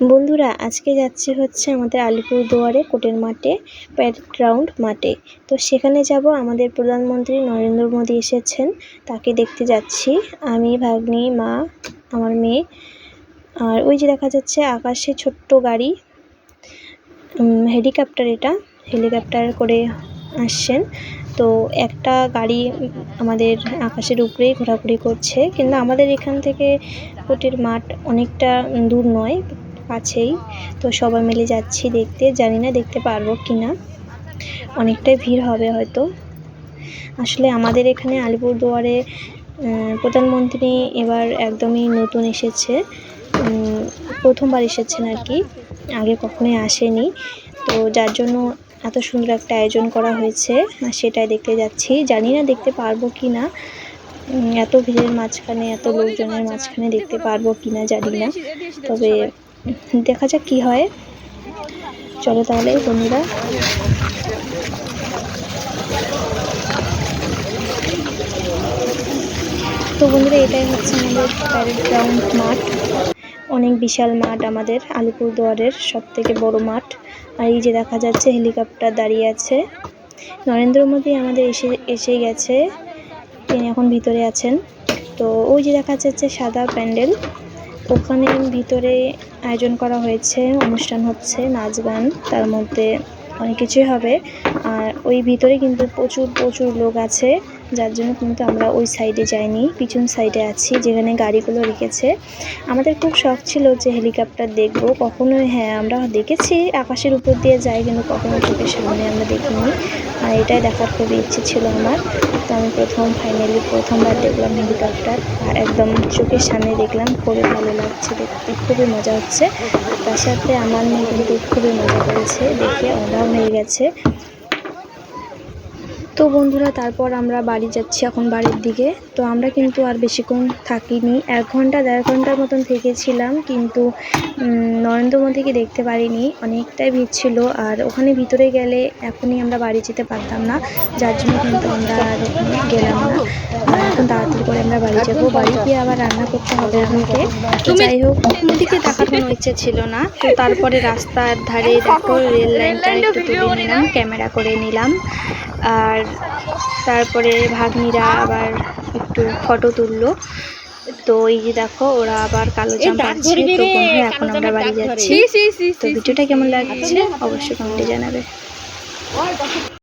বন্ধুরা, আজকে যাচ্ছি হচ্ছে আমাদের আলিপুরদুয়ারে, কোটের মাঠে প্যারেড গ্রাউন্ড মাঠে। তো সেখানে যাব, আমাদের প্রধানমন্ত্রী নরেন্দ্র মোদী এসেছেন, তাকে দেখতে যাচ্ছি। আমি, ভাগ্নি, মা, আমার মেয়ে। আর ওই যে দেখা যাচ্ছে, আকাশে ছোট্ট গাড়ি হেলিকপ্টার এটা হেলিকপ্টার করে আসছেন। তো একটা গাড়ি আমাদের আকাশের উপরেই ঘোরাঘুরি করছে, কিন্তু আমাদের এখান থেকে কোটের মাঠ অনেকটা দূর নয়। কাছেই তো সবাই মিলে যাচ্ছি দেখতে, জানি না দেখতে পারব কি না অনেকটাই ভিড় হবে হয়তো। আসলে আমাদের এখানে আলিপুরদুয়ারে প্রধানমন্ত্রী এবার একদমই নতুন এসেছে। প্রথমবার এসেছেন আর কি। আগে কখনোই আসেনি। তো যার জন্য এত সুন্দর একটা আয়োজন করা হয়েছে সেটাই দেখতে যাচ্ছি। জানি না দেখতে পারব কি না এত ভিড়ের মাঝখানে, এত লোকজনের মাঝখানে দেখতে পারব কি না জানি না। তবে দেখা যাক কি হয়। চলো তাহলে, বন্ধুরা। তো বন্ধুরা, এটাই হচ্ছে আমাদের প্যারেড গ্রাউন্ড মাঠ। অনেক বিশাল মাঠ আমাদের, আলিপুরদুয়ারের সব থেকে বড় মাঠ। আর এই যে দেখা যাচ্ছে, হেলিকপ্টার দাঁড়িয়ে আছে। নরেন্দ্র মোদী আমাদের এসে এসে গেছে। তিনি এখন ভিতরে আছেন। তো ওই যে দেখা যাচ্ছে, সাদা প্যান্ডেল। ওখানে ভিতরে আয়োজন করা হয়েছে, অনুষ্ঠান হচ্ছে, নাচ গান, তার মধ্যে অনেক কিছুই হবে। আর ওই ভিতরে কিন্তু প্রচুর প্রচুর লোক আছে। যার জন্য কিন্তু আমরা ওই সাইডে যাইনি, পিছন সাইডে আছি যেখানে গাড়িগুলো রেখেছে। আমাদের খুব শখ ছিল যে হেলিকপ্টার দেখব, কখনোই হ্যাঁ আমরা দেখেছি, আকাশের উপর দিয়ে যাই কিন্তু কখনো চোখের সামনে আমরা দেখিনি। আর এটাই দেখার খুবই ইচ্ছে ছিল আমার। তো আমি প্রথম ফাইনালি প্রথমবার দেখলাম হেলিকপ্টার আর একদম চোখের সামনে দেখলাম, খুবই ভালো লাগছে দেখতে, খুবই মজা হচ্ছে। তার সাথে আমার মেয়ে কিন্তু খুবই মজা করেছে, দেখে ওরাও হয়ে গেছে। তো বন্ধুরা, তারপর আমরা বাড়ি যাচ্ছি এখন বাড়ির দিকে। তো আমরা কিন্তু আর বেশিক্ষণ থাকিনি। এক ঘণ্টা, দেড় ঘণ্টার মতন থেকেছিলাম, কিন্তু নরেন্দ্র মোদীকে দেখতে পারিনি। অনেকটাই ভিড় ছিল, আর ওখানে ভিতরে গেলে এখনই আমরা বাড়ি যেতে পারতাম না। যার জন্য কিন্তু আমরা গেলাম না আর এখন তাড়াতাড়ি করে আমরা বাড়ি যাব। বাড়ি গিয়ে আবার রান্না করতে হবে আমাকে। যাই হোক ওদিকে দেখার কোনো ইচ্ছে ছিল না। তো তারপরে রাস্তার ধারে দেখো রেল লাইনটা একটু তুলে নিলাম ক্যামেরা করে নিলাম। আর তারপরে ভাগ্নিরা আবার একটু ফটো তুললো। তো এই যে দেখো ওরা আবার কালো জাম পাচ্ছে। তো এখন আমরা বাড়ি যাচ্ছি। তো ভিডিওটা কেমন লাগছে? অবশ্যই কমেন্টে জানাবে।